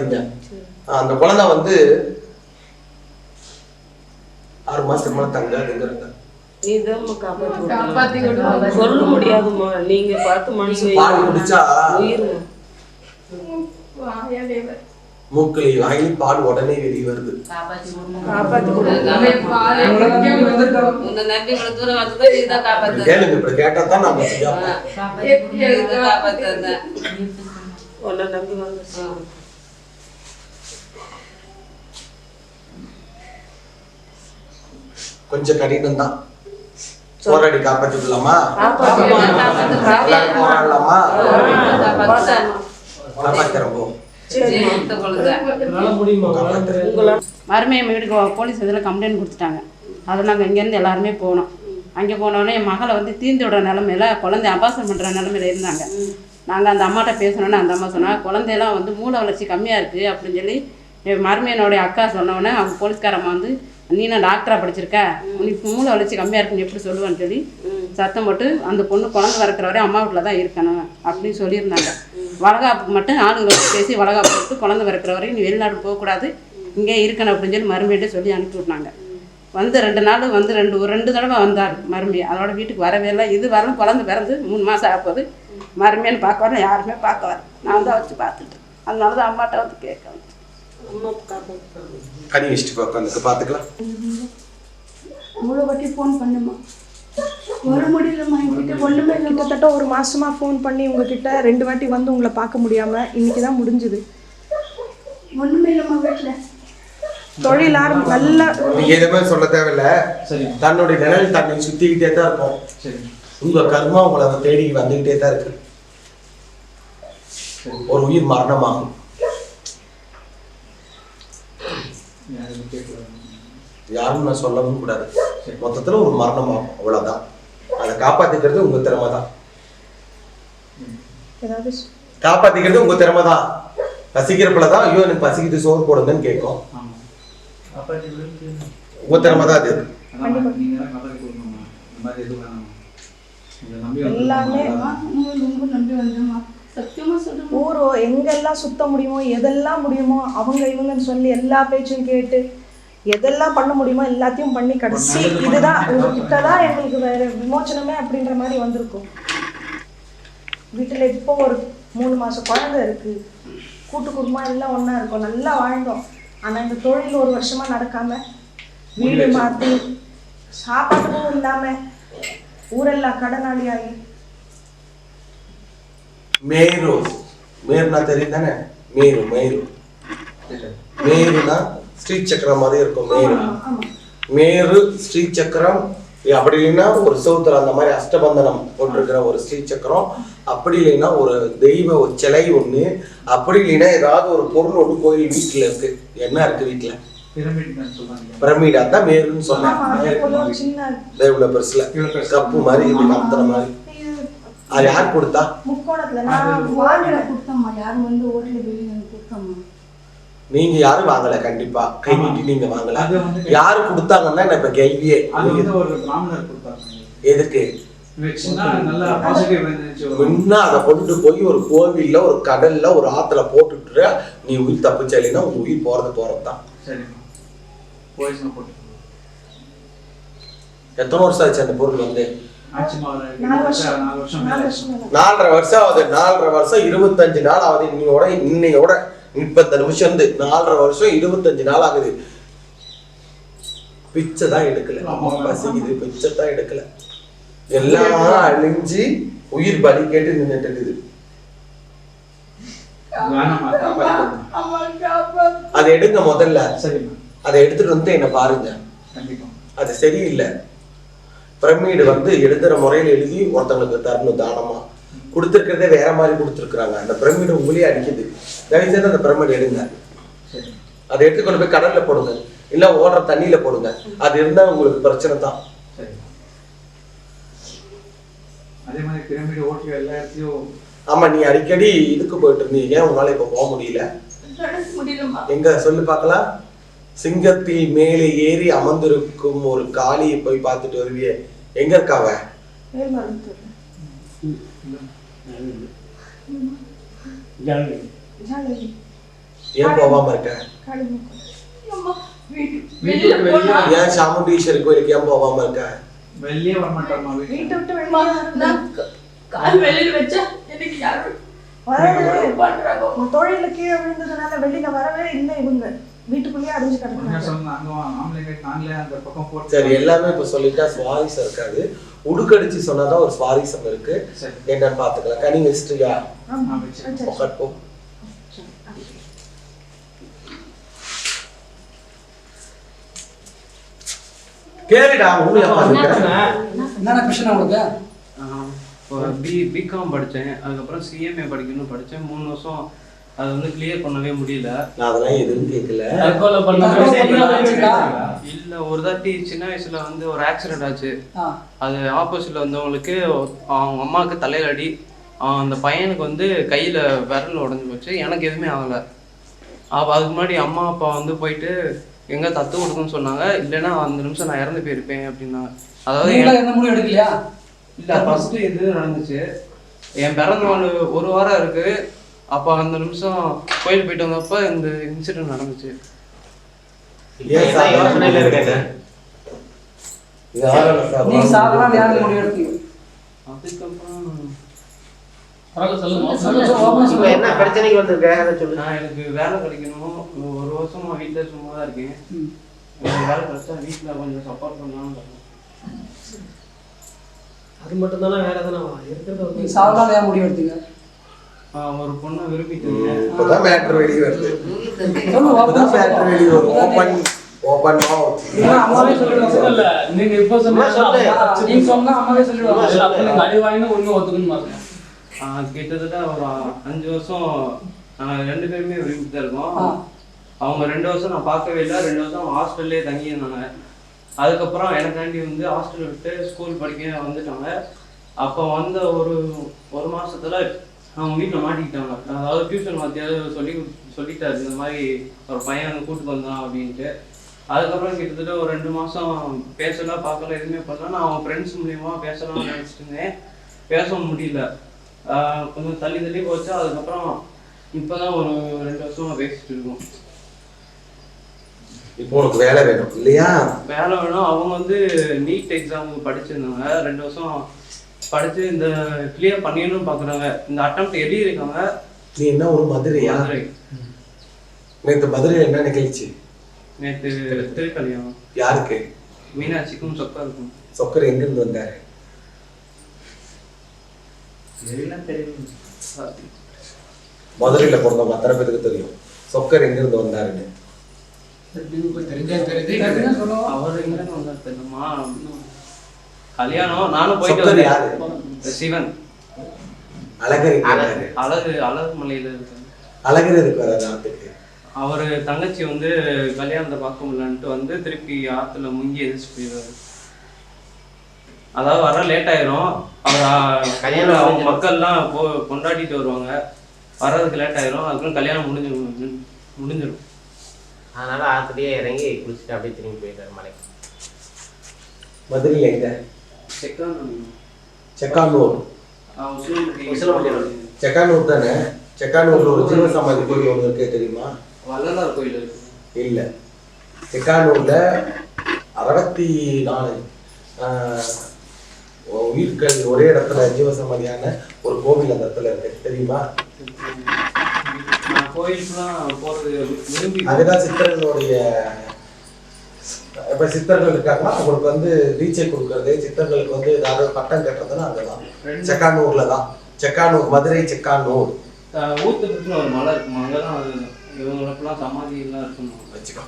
பயப்படாதீங்க அந்த குழந்தை வந்து ஆறு மாசத்துக்கு மேல தங்காதுங்கிறாங்க. சொல்ல நீங்க பார்த்து பால் வாங்கி உடனே வெளியே வருது. கொடுங்க பால் குடிக்க முடியாது. உன்னை நம்பி இவ்வளவு தூரம் வந்ததை நீதான் காப்பாத்து கேளுங்க இப்படி கேட்டா தான் நாங்க செய்யணும் நீதான் காப்பாத்து உன்னை நம்பி வந்து கொஞ்சம் கடினம் தான் போராடி விடலாமா எல்லாரும் போராடலாமா? உங்களால் மருமையை வீட்டுக்கு போலீஸ் இதில் கம்ப்ளைண்ட் கொடுத்துட்டாங்க. அதை நாங்கள் இங்கேருந்து எல்லாருமே போனோம். அங்கே போனோடனே என் மகளை வந்து தீர்ந்து விடுற நிலமையில குழந்தை அபாசம் பண்ணுற நிலமையில இருந்தாங்க. நாங்கள் அந்த அம்மாட்ட பேசணுன்னு அந்த அம்மா சொன்னா குழந்தையெல்லாம் வந்து மூளை வளர்ச்சி கம்மியாக இருக்குது அப்படின்னு சொல்லி என் மருமையனுடைய அக்கா சொன்னோடனே அவங்க போலீஸ்காரம்மா வந்து நீ நான் டாக்டராக படிச்சிருக்க? உனக்கு மூளை வளர்ச்சி கம்மியாக இருக்குன்னு எப்படி சொல்லுவேன்னு சொல்லி சத்தம் போட்டு அந்த பொண்ணு குழந்தை வளர்க்குற வரையும் அம்மா வீட்டில் தான் இருக்கணும் அப்படின்னு சொல்லியிருந்தாங்க. வளகாப்புக்கு மட்டும் ஆளுங்களை பேசி வளகாப்பு போட்டு குழந்தை பிறக்கிற வரையும் நீ வெளிநாடு போகக்கூடாது. இங்கே இருக்கணும் அப்படின்னு சொல்லி மருமையிட்ட சொல்லி அனுப்பி விட்டாங்க. வந்து ரெண்டு நாள் வந்து ரெண்டு ஒரு ரெண்டு தடவை வந்தார் மருமி அதோட வீட்டுக்கு வரவே இல்லை. இது வரலும் குழந்தை பிறந்து மூணு மாதம் ஆகப்போகுது. மருமையன்னு பார்க்க வரல யாருமே பார்க்க வரல. நான் தான் வச்சு பார்த்துட்டேன். அதனால தான் அம்மாட்ட வந்து கேட்க கனி வச்சுட்டு உட்காந்துக்கு பாத்துக்கலாம் அவ்வளோ வாட்டி ஃபோன் பண்ணுமா? வர முடியலம்மா என்கிட்ட ஒன்றுமே இல்லை கிட்டத்தட்ட ஒரு மாசமா ஃபோன் பண்ணி உங்ககிட்ட ரெண்டு வாட்டி வந்து உங்களை பார்க்க முடியாம இன்னைக்கு தான் முடிஞ்சுது. ஒன்றுமே இல்லைம்மா வீட்டில் தொழில் ஆரம்பி நல்ல நீங்க எதுவுமே சொல்ல தேவையில்ல. தன்னுடைய நிழல் தன்னை சுத்திக்கிட்டே தான் இருக்கும். உங்க கர்மா உங்களை தேடி வந்துகிட்டே தான் இருக்கு. ஒரு உயிர் மரணமாகும். யாரும் நான் சொல்லவும் கூடாது. மொத்தத்துல ஒரு மரணமாகும் அவ்வளவுதான். அதை காப்பாத்திக்கிறது உங்க திறமை தான் ஏதாவது காப்பாத்திக்கிறது உங்க திறமை தான் பசிக்கிறப்பல தான் ஐயோ எனக்கு பசிக்குது சோறு போடுங்கன்னு கேட்கும். உங்க திறமை தான் அது எல்லாமே நம்பி சொல்கிறேன் ஊரோ எங்கெல்லாம் சுத்த முடியுமோ எதெல்லாம் முடியுமோ அவங்க இவங்கன்னு சொல்லி எல்லா பேச்சும் கேட்டு எதெல்லாம் பண்ண முடியுமோ எல்லாத்தையும் பண்ணி கடைசி இதுதான் உங்ககிட்ட தான் எங்களுக்கு வேற விமோச்சனமே அப்படின்ற மாதிரி வந்திருக்கும். வீட்டுல இப்போ ஒரு மூணு மாசம் குழந்தை இருக்கு. கூட்டு குடும்பம் எல்லாம் ஒண்ணா இருக்கும். நல்லா வாழ்ந்தோம். ஆனா இந்த தொழில் ஒரு வருஷமா நடக்காம வீடு மாத்தி சாப்பாட்டுக்கும் இல்லாம ஊரெல்லாம் கடனாளி ஆகி மேரு. மேருனா தெரியும் தானே மேரு மேரு. மேருனா ஸ்ரீ சக்கரம் மாதிரி இருக்கும் மேரு. ஆமா மேரு ஸ்ரீ சக்கரம். அப்படி இல்லைன்னா ஒரு சௌத்திரம் அந்த மாதிரி அஷ்டபந்தனம் போட்டிருக்கிற ஒரு ஸ்ரீ சக்கரம். அப்படி இல்லைன்னா ஒரு தெய்வ ஒரு சிலை ஒண்ணு. அப்படி இல்லைன்னா ஏதாவது ஒரு பொருள் ஒண்ணு கோயில் வீட்டுல இருக்கு. என்ன இருக்கு வீட்டுல? பிரமிட் அதான் மேருன்னு சொன்னேன். ஆமா அதே போல ஒரு சின்ன இவ்வளவு பெருசுல. கப்பு மாதிரி கத்துற மாதிரி. அது யார் கொடுத்தா? முக்கோணத்துல நான் வாடகை கொடுத்தம்மா. யாரும் வந்து ஓட்டில் வெளியே கொடுத்தம்மா. நீங்க யாரும் வாங்கல கண்டிப்பா. கை நீட்டி நீங்க வாங்கல. யாரு கொடுத்தாங்கன்னா நான் இப்ப கேள்வியே. அது வந்து ஒரு பிராமணர் கொடுத்தாங்க. எதுக்கு? முன்ன அதை கொண்டு போய் ஒரு கோவில்ல ஒரு கடல்ல ஒரு ஆத்துல போட்டுட்டு நீ உயிர் தப்பிச்சலைன்னா உங்க உயிர் போறது போறதுதான். எத்தனை வருஷம் ஆச்சு அந்த பொருள் வந்து? நாலரை வருஷம் ஆகுது. நாலரை வருஷம் இருபத்தஞ்சு நாள் ஆகுது. இன்னையோட இன்னையோட முப்பது நிமிஷம் இருந்து நாலரை வருஷம் இருபத்தஞ்சு நாள் ஆகுது. பிச்சை தான் எடுக்கல. பசிக்குது. பிச்சை தான் எடுக்கல. எல்லாம் அழிஞ்சு உயிர் பலி கேட்டு நின்னுட்டு இருக்குது. அதை எடுங்க முதல்ல. சரிம்மா. அதை எடுத்துட்டு வந்து என்ன பாருங்க. அது சரியில்லை. பிரமிடு வந்து எழுதுற முறையில் எழுதி ஒருத்தங்களுக்கு தரணும் தானமா? கொடுத்துருக்கிறதே வேற மாதிரி கொடுத்துருக்குறாங்க. அந்த பிரமிடு உங்களே அடிக்குது. தயவு செய்து அந்த பிரமிடு எடுங்க. சரி அதை எடுத்து கொண்டு போய் கடல்ல போடுங்க. இல்ல ஓடுற தண்ணியில போடுங்க. அது இருந்தா உங்களுக்கு பிரச்சனை தான். சரி. அதே மாதிரி பிரமிடு ஓட்டி எல்லா இடத்துலயும் ஆமா நீ அடிக்கடி இதுக்கு போயிட்டு இருந்தீங்க. ஏன் உங்களால இப்ப போக முடியல. எங்க? சொல்லு பார்க்கலாம். சிங்கத்தில் மேலே ஏறி அமர்ந்திருக்கும் ஒரு காளியை போய் பார்த்துட்டு வருவியே. எங்க இருக்காவ ஏன் போகாம இருக்க? ஏன் சாமுண்டீஸ்வரி கோயிலுக்கு ஏன் போகாம இருக்க? வெளியே வர மாட்டோம்மா வீட்டை நான் கால் வெளியில வச்சா எனக்கு யாரும் வரவே தொழில கீழே விழுந்ததுனால வெளியில வரவே இல்லை இவங்க. வீட்டுக்குள்ளேயே அடைஞ்சு போட்டு சரி எல்லாமே இப்ப சொல்லிட்டா சுவாரிசம் இருக்காது. உடுக்கடிச்சு சொன்னாதான் ஒரு சுவாரிசம் இருக்கு. என்னன்னு பாத்துக்கலாம் கனி வச்சிட்டியா? ஆமா. நான் வச்சிருக்கேன். சரி. உட்கார் போ. கேளுடா உண்மையா பாருங்க. என்னென்ன பிரச்சனை உங்களுக்கு பி பிகாம் படித்தேன் அதுக்கப்புறம் சிஎம்ஏ படிக்கணும்னு படித்தேன் மூணு வருஷம் அது வந்து கிளியர் பண்ணவே முடியல. நான் அதெல்லாம் எதுவும் கேட்கல தற்கொலை பண்ணிருக்கா? இல்லை. ஒரு தாட்டி சின்ன வயசில் வந்து ஒரு ஆக்சிடென்ட் ஆச்சு. அது ஆப்போசிட்டில் வந்தவங்களுக்கு அவங்க அம்மாவுக்கு தலையில அடி அவன் அந்த பையனுக்கு வந்து கையில் விரல் உடஞ்சி போச்சு. எனக்கு எதுவுமே ஆகலை. அப்போ அதுக்கு முன்னாடி அம்மா அப்பா வந்து போயிட்டு எங்கே தத்து கொடுக்குன்னு சொன்னாங்க. இல்லைன்னா அந்த நிமிஷம் நான் இறந்து போயிருப்பேன் அப்படின்னாங்க. அதாவது நீங்களா என்- எந்த முடிவு எடுக்கலையா? இல்ல ஃபர்ஸ்ட் இது நடந்துச்சு. என் பிறந்த நாள் ஒரு வாரம் இருக்கு. அப்போ அந்த நிமிஷம் கோயில் போயிட்டு வந்தப்ப இந்த இன்சிடென்ட் நடந்துச்சு. என்ன பிரச்சனைக்கு வந்திருக்க? அதை சொல்லு. நான் எனக்கு வேலை கிடைக்கணும். ஒரு வருஷமா வீட்டுல சும்மா தான் இருக்கேன் வேலை கிடைச்சா வீட்டுல கொஞ்சம் சப்போர்ட் பண்ணலாம்னு. அது மட்டும் தானே வேற எதனா? இருக்கிறத சாதாரண முடிவு எடுத்தீங்க? ஆஹ் ஒரு பொண்ணை விரும்பிட்டு இப்பதான் மேட்ரு வெளியே வருது. இப்பதான் மேட்ரு. வெளியே வரும் ஓப்பன் மவுத் அம்மாவே சொல்லிடுவாங்க. இல்ல. நீங்க இப்ப சொன்னா. நீங்க சொன்னா அம்மாவே சொல்லிடுவாங்க. அப்ப நீங்க அடி வாங்கினா உண்மை ஒத்துக்கணும் பாருங்க. ஆஹ் கிட்டத்தட்ட ஒரு அஞ்சு வருஷம் நாங்க ரெண்டு பேருமே விரும்பிட்டு தான் இருக்கோம். அவங்க ரெண்டு வருஷம் நான் பார்க்கவே இல்லை. ரெண்டு வருஷம் ஹாஸ்டல்லே தங்கி இருந்தாங்க அதுக்கப்புறம் எனக்காண்டி வந்து ஹாஸ்டல் விட்டு ஸ்கூல் படிக்க வந்துட்டாங்க. அப்போ வந்த ஒரு ஒரு மாசத்துல அவங்க வீட்டில் மாட்டிக்கிட்டாங்க அதாவது டியூஷன் வாத்தியார் சொல்லி சொல்லிட்டாரு. இந்த மாதிரி ஒரு பையன் வந்து கூட்டு வந்தான் அப்படின்ட்டு. அதுக்கப்புறம் கிட்டத்தட்ட ஒரு ரெண்டு மாசம் பேசல பார்க்கல எதுவுமே பண்ணல. நான் அவன் ஃப்ரெண்ட்ஸ் மூலியமா பேசலாம்னு நினச்சிட்டு இருந்தேன். பேச முடியல. கொஞ்சம் தள்ளி தள்ளி போச்சு. அதுக்கப்புறம் இப்போதான் ஒரு ரெண்டு வருஷமா பேசிட்டு இருக்கோம். இப்போ உனக்கு வேலை வேணும் இல்லையா? வேலை வேணும். அவங்க வந்து நீட் எக்ஸாமுக்கு படிச்சிருந்தாங்க. ரெண்டு வருஷம் படிச்சு இந்த கிளியர் பண்ணிடணும் பார்க்குறாங்க இந்த அட்டம் எழுதியிருக்காங்க நீ என்ன ஒரு மதுரையா? மதுரை. நேற்று மதுரையில் என்ன நிகழ்ச்சி? நேற்று திருக்கல்யாணம். யாருக்கு? மீனாட்சிக்கும் சொக்கா இருக்கும் சொக்கர் எங்கிருந்து வந்தாரு? மதுரையில பிறந்தவங்க அத்தனை பேருக்கு தெரியும். சொக்கர் எங்கிருந்து வந்தாருன்னு. என்ன சொல்லுவோம். அவர் எங்கன்னு வந்தார் தெரியுமா? கல்யாணம்? நானும் போயிட்டு யாரு வந்தேன். சிவன். அழகர்? அழகு அழகு. மலையில இருக்காரு அழகர் வராது நாட்டுக்கு அவர் தங்கச்சி வந்து கல்யாணத்தை பார்க்க முடியலன்ட்டு வந்து திருப்பி ஆத்துல முங்கி எதிர்த்து போயிடுவாரு. அதாவது வர லேட் ஆயிரும். அவர் கல்யாணம் அவங்க. மக்கள்லாம் போ கொண்டாடிட்டு வருவாங்க. வர்றதுக்கு லேட் ஆயிரும். அதுக்குள்ள கல்யாணம் முடிஞ்சு முடிஞ்சிடும் அதனால ஆத்துலயே இறங்கி குளிச்சுட்டு அப்படியே திரும்பி போயிட்டாரு மலைக்கு. மதுரையில் எங்க? செக்கானூர். உசிலம்பட்டி. செக்கானூர் தானே? செக்கானூர்ல ஒரு ஜீவசமாதி கோயில் ஒன்று இருக்கே தெரியுமா? வள்ளலார் கோயில் இல்ல. செக்கானூர்ல அறுபத்தி நாலு உயிர்கள் ஒரே இடத்துல ஜீவசமாதியான ஒரு கோவில் அந்த இடத்துல இருக்கு. தெரியுமா? அதுதான் சித்தர்களுடைய இப்ப சித்தர்கள் இருக்காங்கன்னா அவங்களுக்கு வந்து தீட்சை கொடுக்கறது சித்தர்களுக்கு வந்து ஏதாவது பட்டம் கட்டுறதுன்னா அங்கதான் செக்கானூர்ல தான். செக்கானூர் மதுரை செக்கானூர். ஊத்துட்டுன்னு ஒரு மலை இருக்குமா? அங்கதான் இவங்களுக்கெல்லாம் சமாதி எல்லாம் இருக்கணும் வச்சுக்கோ.